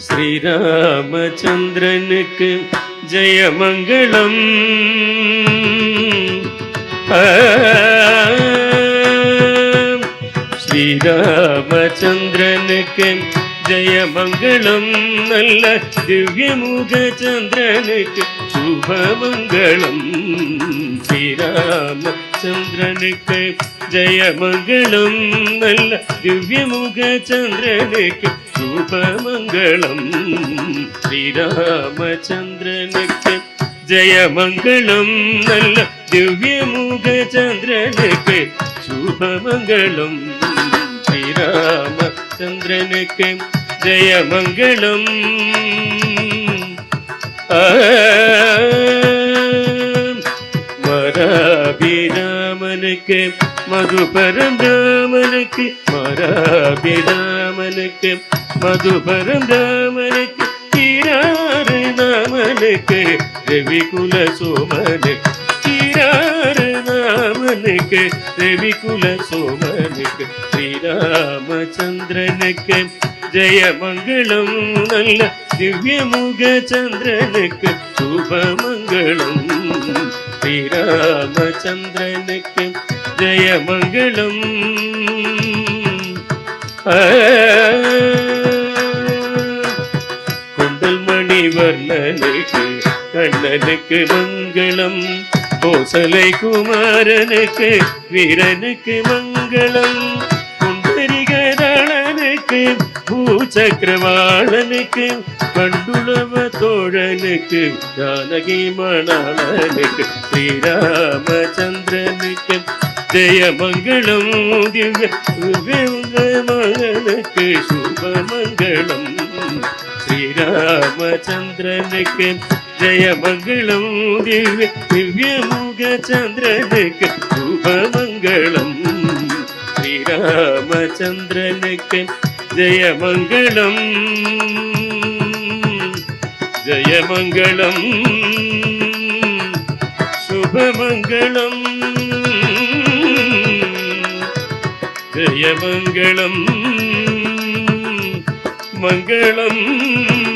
ശ്രീരാമചന്ദ്രനുക്ക് ജയമംഗളം. ശ്രീരാമചന്ദ്രനുക്ക് ജയമംഗളം. നല്ല ദിവ്യമുഖചന്ദ്രനുക്ക് ശുഭമംഗളം. ശ്രീരാമചന്ദ്രനുക്ക് ജയമംഗളം. നല്ല ദിവ്യമുഖചന്ദ്രനുക്ക് ശുഭമംഗളം ശ്രീരാമചന്ദ്രനക്ക് ജയമംഗളം. നല്ല ദിവ്യമുഖചന്ദ്രനക്ക് ശുഭമംഗളം. ശ്രീരാമചന്ദ്രനക്ക് ജയമംഗളം. മരാഭിരാമനക്ക് മധുപരം രാമനക്ക് മരാഭിരാമ രാമനക്ക് മധുപരം രാമനക്ക് കിരാറ് രാമനക്ക് രവികുല സോമനക്ക് കിരാറ് രാമനക്ക് രവികുല സോമനക്ക് ശ്രീരാമചന്ദ്രനക്ക് ജയമംഗളം നല്ല ദിവ്യമുഖ ചന്ദ്രനക്ക് ശുഭമംഗളം. ശ്രീരാമചന്ദ്രനക്ക് ജയമംഗളം குண்டல் மணி வர்ணனுக்கு கண்ணனுக்கு மங்களம். கோசலை குமாரனுக்கு வீரனுக்கு மங்களம். ഭൂഷണനുക്ക് ഭൂചക്രവാളനുക്ക് പണ്ടുളവ തോഴനുക്ക് ജാനകി മണാളനുക്ക് ശ്രീരാമചന്ദ്രനുക്ക് ജയമംഗളം ദിവ്യ മകനുക്ക് ശുഭമംഗളം. ശ്രീരാമചന്ദ്രനുക്ക് ജയമംഗളം ദിവ്യ ദിവ്യമുഖചന്ദ്രനുക്ക് ശുഭമംഗളം. ശ്രീരാമചന്ദ്രനുക്ക് ஜெயமங்கலம். ஜெயமங்கலம். சுபமங்கலம். ஜெயமங்கலம். மங்களம்.